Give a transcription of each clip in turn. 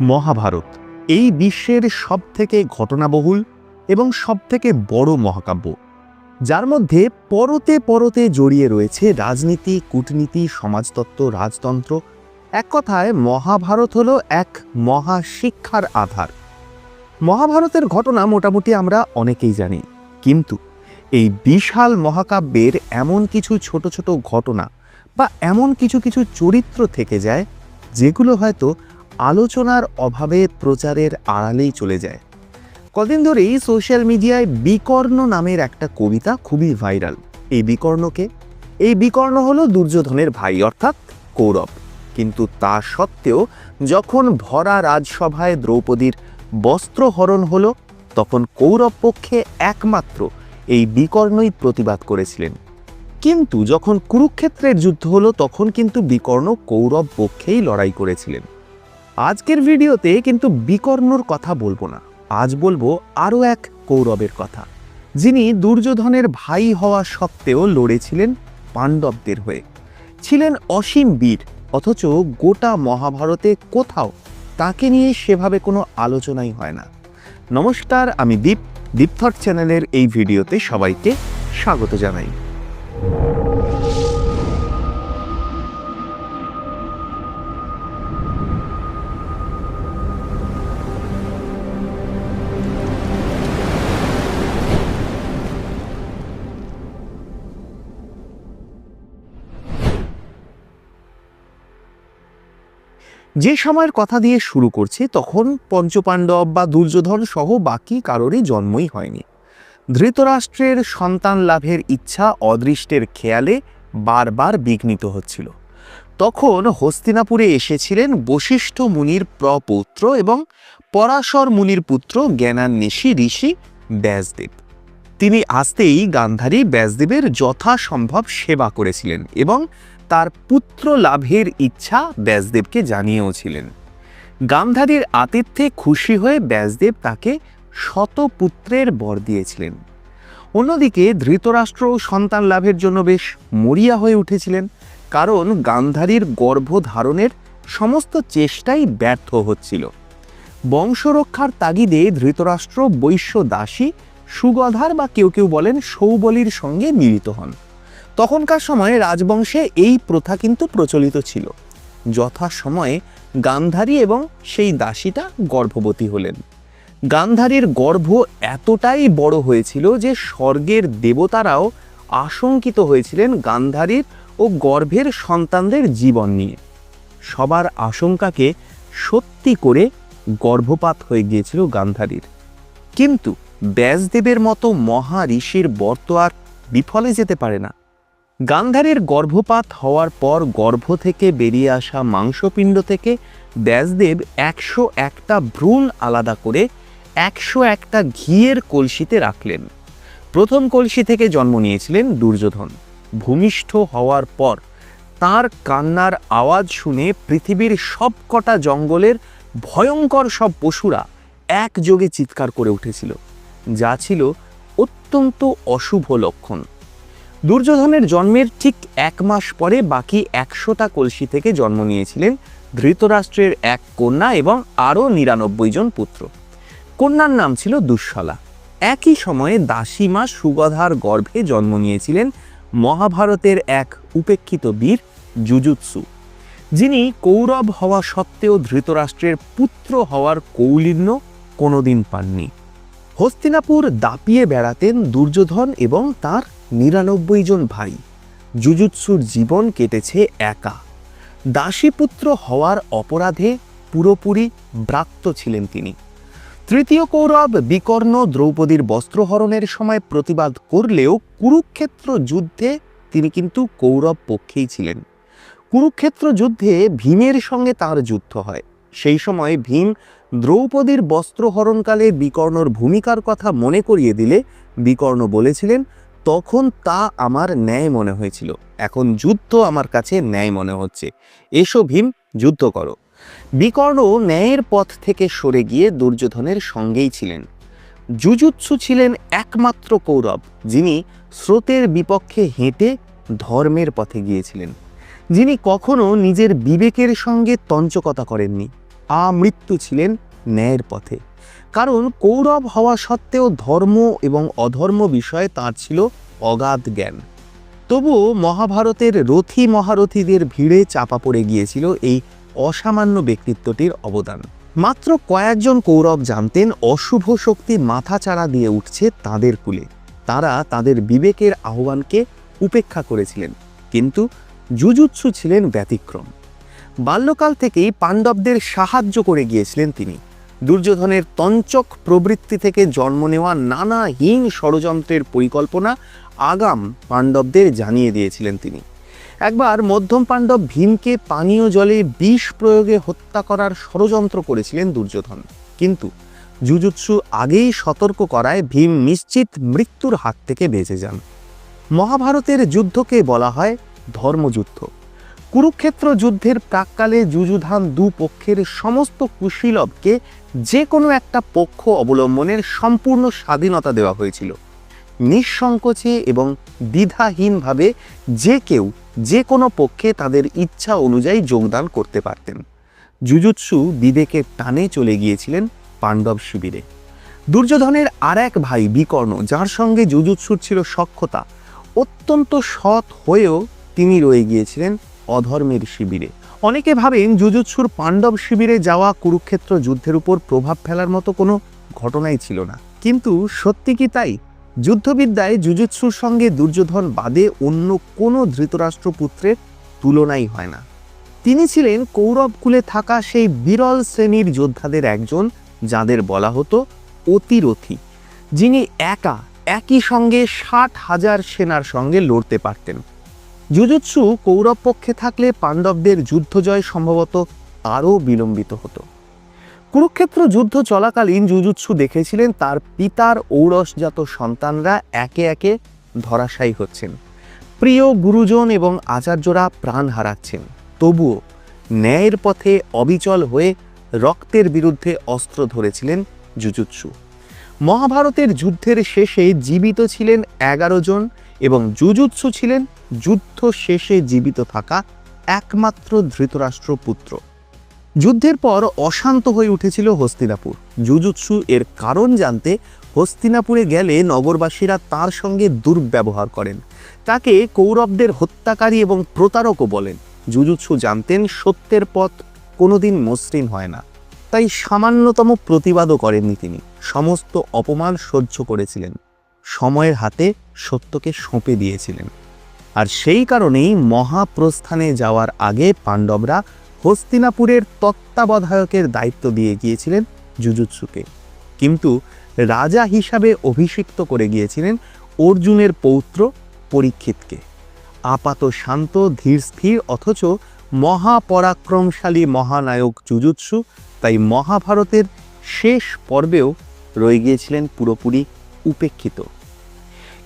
মহাভারত। এই বিশ্বের সবথেকে ঘটনাবহুল এবং সবথেকে বড় মহাকাব্য, যার মধ্যে পরতে পরতে জড়িয়ে রয়েছে রাজনীতি, কূটনীতি, সমাজতত্ত্ব, রাজতন্ত্র। এক কথায়, মহাভারত হলো এক মহা শিক্ষার আধার। মহাভারতের ঘটনা মোটামুটি আমরা অনেকেই জানি। কিন্তু এই বিশাল মহাকাব্যের এমন কিছু ছোট ছোট ঘটনা বা এমন কিছু কিছু চরিত্র থেকে যায়, যেগুলো হয়তো আলোচনার অভাবে প্রচারের আড়ালেই চলে যায়। কদিন ধরেই সোশ্যাল মিডিয়ায় বিকর্ণ নামের একটা কবিতা খুবই ভাইরাল। এই বিকর্ণকে এই বিকর্ণ হলো দুর্যোধনের ভাই, অর্থাৎ কৌরব। কিন্তু তা সত্ত্বেও যখন ভরা রাজসভায় দ্রৌপদীর বস্ত্রহরণ হলো, তখন কৌরব পক্ষে একমাত্র এই বিকর্ণই প্রতিবাদ করেছিলেন। কিন্তু যখন কুরুক্ষেত্রের যুদ্ধ হলো, তখন কিন্তু বিকর্ণ কৌরব পক্ষেই লড়াই করেছিলেন। আজকের ভিডিওতে কিন্তু বিকর্ণর কথা বলব না। আজ বলব আরও এক কৌরবের কথা। যিনি দুর্যোধনের ভাই হওয়া সত্ত্বেও লড়েছিলেন পাণ্ডবদের হয়ে। ছিলেন অসীম বীর, অথচ গোটা মহাভারতে কোথাও তাকে নিয়ে সেভাবে কোনো আলোচনাই হয় না। নমস্কার, আমি দীপ। দীপথট চ্যানেলের এই ভিডিওতে সবাইকে স্বাগত জানাই। যে সময়ের কথা দিয়ে শুরু করছে, তখন পঞ্চপাণ্ডব বা দুর্যোধন সহ বাকি কারোরই জন্মই হয়নি। ধৃতরাষ্ট্রের সন্তান লাভের ইচ্ছা অদৃষ্টের খেয়ালে বারবার বিঘ্নিত হচ্ছিল। তখন হস্তিনাপুরে এসেছিলেন বশিষ্ঠ মুনির প্রপৌত্র এবং পরাশর মুনির পুত্র জ্ঞানান্বেষী ঋষি ব্যাসদেব। তিনি আসতেই গান্ধারী ব্যাসদেবের যথাসম্ভব সেবা করেছিলেন এবং তার পুত্র লাভের ইচ্ছা ব্যাসদেবকে জানিয়েওছিলেন। গান্ধারীর আতিথ্যে খুশি হয়ে ব্যাসদেব তাকে শতপুত্রের বর দিয়েছিলেন। অন্যদিকে ধৃতরাষ্ট্র সন্তান লাভের জন্য বেশ মরিয়া হয়ে উঠেছিলেন, কারণ গান্ধারীর গর্ভধারণের সমস্ত চেষ্টাই ব্যর্থ হচ্ছিল। বংশরক্ষার তাগিদে ধৃতরাষ্ট্র বৈশ্য দাসী, সুগধার বা কেউ কেউ বলেন সৌবলির সঙ্গে মিলিত হন। তখনকার সময়ে রাজবংশে এই প্রথা কিন্তু প্রচলিত ছিল। যথাসময়ে গান্ধারী এবং সেই দাসীটা গর্ভবতী হলেন। গান্ধারীর গর্ভ এতটাই বড় হয়েছিল যে স্বর্গের দেবতারাও আশঙ্কিত হয়েছিলেন গান্ধারীর ও গর্ভের সন্তানদের জীবন নিয়ে। সবার আশঙ্কাকে সত্যি করে গর্ভপাত হয়ে গিয়েছিল গান্ধারীর। কিন্তু ব্যাসদেবের মতো মহা ঋষির বর্ত আর বিফলে যেতে পারে না। গান্ধারীর গর্ভপাত হওয়ার পর গর্ভ থেকে বেরিয়ে আসা মাংসপিণ্ড থেকে ব্যাসদেব একশো একটা ভ্রূণ আলাদা করে একশো একটা ঘিয়ের কলসিতে রাখলেন। প্রথম কলসি থেকে জন্ম নিয়েছিলেন দুর্যোধন। ভূমিষ্ঠ হওয়ার পর তার কান্নার আওয়াজ শুনে পৃথিবীর সবকটা জঙ্গলের ভয়ঙ্কর সব পশুরা একযোগে চিৎকার করে উঠেছিল, যা ছিল অত্যন্ত অশুভ লক্ষণ। দুর্যোধনের জন্মের ঠিক এক মাস পরে বাকি একশোটা কলসি থেকে জন্ম নিয়েছিলেন ধৃতরাষ্ট্রের এক কন্যা এবং আরও নিরানব্বই জন পুত্র। কন্যার নাম ছিল দুঃশলা। একই সময়ে দাসীমা সুগধার গর্ভে জন্ম নিয়েছিলেন মহাভারতের এক উপেক্ষিত বীর জুজুৎসু। যিনি কৌরব হওয়া সত্ত্বেও ধৃতরাষ্ট্রের পুত্র হওয়ার কৌলিন্য কোনোদিন পাননি। হস্তিনাপুর দাপিয়ে বেড়াতেন দুর্যোধন এবং তার নিরানব্বই জন ভাই জুজুৎসুর জীবন কেটেছে একা। দাসীপুত্র হওয়ার অপরাধে পুরোপুরি ব্রাত্য ছিলেন তিনি। তৃতীয় কৌরব বিকর্ণ দ্রৌপদীর বস্ত্রহরণের সময় প্রতিবাদ করলেও কুরুক্ষেত্র যুদ্ধে তিনি কিন্তু কৌরব পক্ষেই ছিলেন। কুরুক্ষেত্র যুদ্ধে ভীমের সঙ্গে তার যুদ্ধ হয়। সেই সময় ভীম দ্রৌপদীর বস্ত্রহরণকালে বিকর্ণর ভূমিকার কথা মনে করিয়ে দিলে বিকর্ণ বলেছিলেন তখন তা আমার ন্যায় মনে হয়েছিল। এখন যুদ্ধ আমার কাছে ন্যায় মনে হচ্ছে। এসো ভীম, যুদ্ধ করো। বিকর্ণ ন্যায়ের পথ থেকে সরে গিয়ে দুর্যোধনের সঙ্গেই ছিলেন। জুজুৎসু ছিলেন একমাত্র কৌরব, যিনি স্রোতের বিপক্ষে হেঁটে ধর্মের পথে গিয়েছিলেন। যিনি কখনো নিজের বিবেকের সঙ্গে তঞ্চকতা করেননি। আমৃত্যু ছিলেন ন্যায়ের পথে। কারণ কৌরব হওয়া সত্ত্বেও ধর্ম এবং অধর্ম বিষয়ে তার ছিল অগাধ জ্ঞান। তবুও মহাভারতের রথী মহারথীদের ভিড়ে চাপা পড়ে গিয়েছিল এই অসামান্য ব্যক্তিত্বটির অবদান। মাত্র কয়েকজন কৌরব জানতেন অশুভ শক্তি মাথাচাড়া দিয়ে উঠছে তাদের কুলে। তারা তাদের বিবেকের আহ্বানকে উপেক্ষা করেছিলেন, কিন্তু জুজুৎসু ছিলেন ব্যতিক্রম। বাল্যকাল থেকেই পাণ্ডবদের সাহায্য করে গিয়েছিলেন তিনি। দুর্যোধনের তঞ্চক প্রবৃত্তি থেকে জন্ম নেওয়া নানা হীন ষড়যন্ত্রের পরিকল্পনা আগাম পাণ্ডবদের জানিয়ে দিয়েছিলেন তিনি। একবার মধ্যম পাণ্ডব ভীমকে পানীয় জলে বিষ প্রয়োগে হত্যা করার ষড়যন্ত্র করেছিলেন দুর্যোধন। কিন্তু জুজুৎসু আগেই সতর্ক করায় ভীম নিশ্চিত মৃত্যুর হাত থেকে বেঁচে যান। মহাভারতের যুদ্ধকে বলা হয় ধর্মযুদ্ধ। কুরুক্ষেত্র যুদ্ধের প্রাককালে যুযুধান দু পক্ষের সমস্ত কুশীলবকে যে কোনো একটা পক্ষ অবলম্বনের সম্পূর্ণ স্বাধীনতা দেওয়া হয়েছিল। নিঃসংকোচে এবং দ্বিধাহীনভাবে যে কেউ যে কোনো পক্ষে তাদের ইচ্ছা অনুযায়ী যোগদান করতে পারতেন। জুজুৎসু বিবেকের টানে চলে গিয়েছিলেন পাণ্ডব শিবিরে। দুর্যোধনের আর এক ভাই বিকর্ণ, যার সঙ্গে জুজুৎসুর ছিল সক্ষতা অত্যন্ত সৎ হয়েও তিনি রয়ে গিয়েছিলেন অধর্মের শিবিরে। অনেকে ভাবেন জুজুৎসুর পাণ্ডব শিবিরে যাওয়া কুরুক্ষেত্র যুদ্ধের উপর প্রভাব ফেলার মতো কোনো ঘটনাই ছিল না। কিন্তু সত্যি কি তাই? যুদ্ধবিদ্যায় জুজুৎসুর সঙ্গে দুর্যোধন বাদে অন্য কোনো ধৃতরাষ্ট্র পুত্রের তুলনাই হয় না। তিনি ছিলেন কৌরব কুলে থাকা সেই বিরল শ্রেণির যোদ্ধাদের একজন, যাদের বলা হতো অতিরথী, যিনি একা, একই সঙ্গে ষাট হাজার সেনার সঙ্গে লড়তে পারতেন। যুজুৎসু কৌরব পক্ষে থাকলে পাণ্ডবদের যুদ্ধজয় সম্ভবত আরও বিলম্বিত হতো। কুরুক্ষেত্র যুদ্ধ চলাকালীন যুজুৎসু দেখেছিলেন তার পিতার ঔরসজাত সন্তানরা একে একে ধরাশায়ী হচ্ছেন। প্রিয় গুরুজন এবং আচার্যরা প্রাণ হারাচ্ছেন। তবুও ন্যায়ের পথে অবিচল হয়ে রক্তের বিরুদ্ধে অস্ত্র ধরেছিলেন জুজুৎসু। মহাভারতের যুদ্ধের শেষে জীবিত ছিলেন এগারো জন এবং জুজুৎসু ছিলেন যুদ্ধ শেষে জীবিত থাকা একমাত্র ধৃতরাষ্ট্র পুত্র যুদ্ধের পর অশান্ত হয়ে উঠেছিল হস্তিনাপুর। জুজুৎসু এর কারণ জানতে হস্তিনাপুরে গেলে নগরবাসীরা তার সঙ্গে দুর্ব্যবহার করেন। তাকে কৌরবদের হত্যাকারী এবং প্রতারকও বলেন। জুজুৎসু জানতেন সত্যের পথ কোনোদিন মসৃণ হয় না। তাই সামান্যতম প্রতিবাদও করেননি তিনি। সমস্ত অপমান সহ্য করেছিলেন। সময়ের হাতে সত্যকে সঁপে দিয়েছিলেন। আর সেই কারণেই মহাপ্রস্থানে যাওয়ার আগে পাণ্ডবরা হস্তিনাপুরের তত্ত্বাবধায়কের দায়িত্ব দিয়ে গিয়েছিলেন জুজুৎসুকে। কিন্তু রাজা হিসাবে অভিষিক্ত করে গিয়েছিলেন অর্জুনের পৌত্র পরীক্ষিতকে। আপাত শান্ত, ধীর স্থির, অথচ মহাপরাক্রমশালী মহানায়ক জুজুৎসু তাই মহাভারতের শেষ পর্বেও রয়ে গিয়েছিলেন পুরোপুরি উপেক্ষিত।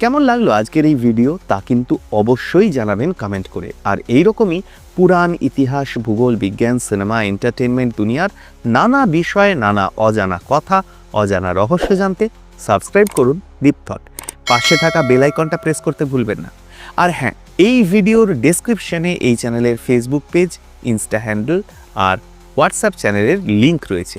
কেমন লাগল আজকের এই ভিডিও তা কিন্তু অবশ্যই জানাবেন কমেন্ট করে। আর এই রকমই পুরাণ, ইতিহাস, ভূগোল, বিজ্ঞান, সিনেমা এন্টারটেনমেন্ট দুনিয়ার নানা বিষয়ে নানা অজানা কথা, অজানা রহস্য জানতে সাবস্ক্রাইব করুন দীপথট পাশে থাকা বেল আইকনটা প্রেস করতে ভুলবেন না। আর হ্যাঁ এই ভিডিওর ডেসক্রিপশনে এই চ্যানেলের ফেসবুক পেজ ইনস্টা হ্যান্ডেল আর হোয়াটসঅ্যাপ চ্যানেলের লিংক রয়েছে।